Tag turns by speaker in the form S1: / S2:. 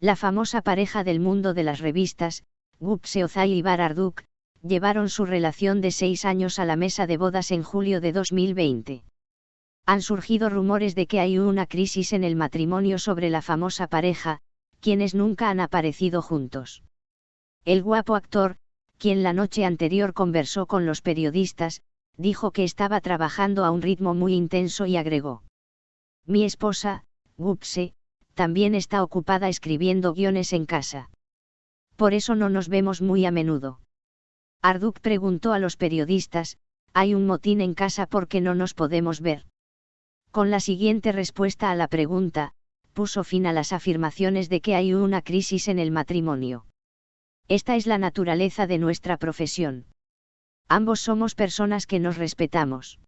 S1: La famosa pareja del mundo de las revistas, Gupse Ozai y Bararduk, llevaron su relación de seis años a la mesa de bodas en julio de 2020. Han surgido rumores de que hay una crisis en el matrimonio sobre la famosa pareja, quienes nunca han aparecido juntos. El guapo actor, quien la noche anterior conversó con los periodistas, dijo que estaba trabajando a un ritmo muy intenso y agregó. Mi esposa, Gupse, también está ocupada escribiendo guiones en casa. Por eso no nos vemos muy a menudo. Arduk preguntó a los periodistas, ¿hay un motín en casa porque no nos podemos ver? Con la siguiente respuesta a la pregunta, puso fin a las afirmaciones de que hay una crisis en el matrimonio. Esta es la naturaleza de nuestra profesión. Ambos somos personas que nos respetamos.